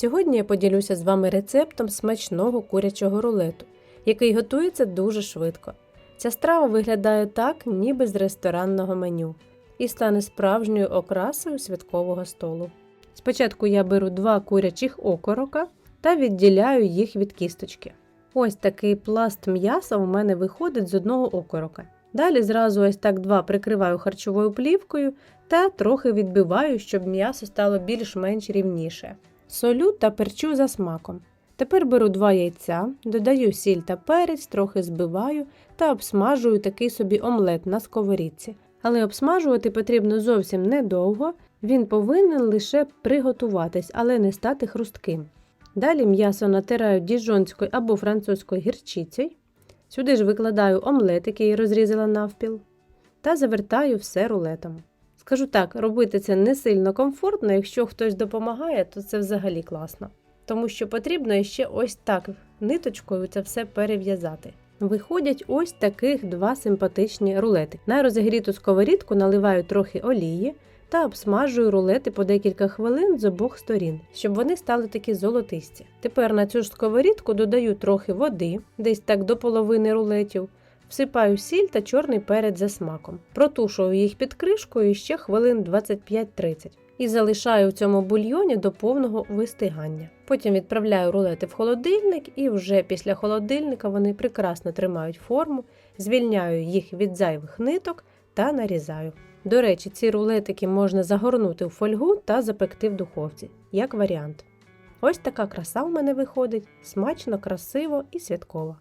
Сьогодні я поділюся з вами рецептом смачного курячого рулету, який готується дуже швидко. Ця страва виглядає так, ніби з ресторанного меню, і стане справжньою окрасою святкового столу. Спочатку я беру два курячих окорока та відділяю їх від кісточки. Ось такий пласт м'яса у мене виходить з одного окорока. Далі зразу ось так два прикриваю харчовою плівкою та трохи відбиваю, щоб м'ясо стало більш-менш рівніше. Солю та перчу за смаком. Тепер беру два яйця, додаю сіль та перець, трохи збиваю та обсмажую такий собі омлет на сковорідці. Але обсмажувати потрібно зовсім недовго, він повинен лише приготуватись, але не стати хрустким. Далі м'ясо натираю діжонською або французькою гірчицею. Сюди ж викладаю омлет, який розрізала навпіл, та завертаю все рулетом. Скажу так, робити це не сильно комфортно, якщо хтось допомагає, то це взагалі класно. Тому що потрібно ще ось так ниточкою це все перев'язати. Виходять ось таких два симпатичні рулети. На розігріту сковорідку наливаю трохи олії та обсмажую рулети по декілька хвилин з обох сторін, щоб вони стали такі золотисті. Тепер на цю ж сковорідку додаю трохи води, десь так до половини рулетів. Всипаю сіль та чорний перець за смаком. Протушую їх під кришкою ще хвилин 25-30 і залишаю в цьому бульйоні до повного вистигання. Потім відправляю рулети в холодильник, і вже після холодильника вони прекрасно тримають форму, звільняю їх від зайвих ниток та нарізаю. До речі, ці рулетики можна загорнути в фольгу та запекти в духовці, як варіант. Ось така краса в мене виходить, смачно, красиво і святково.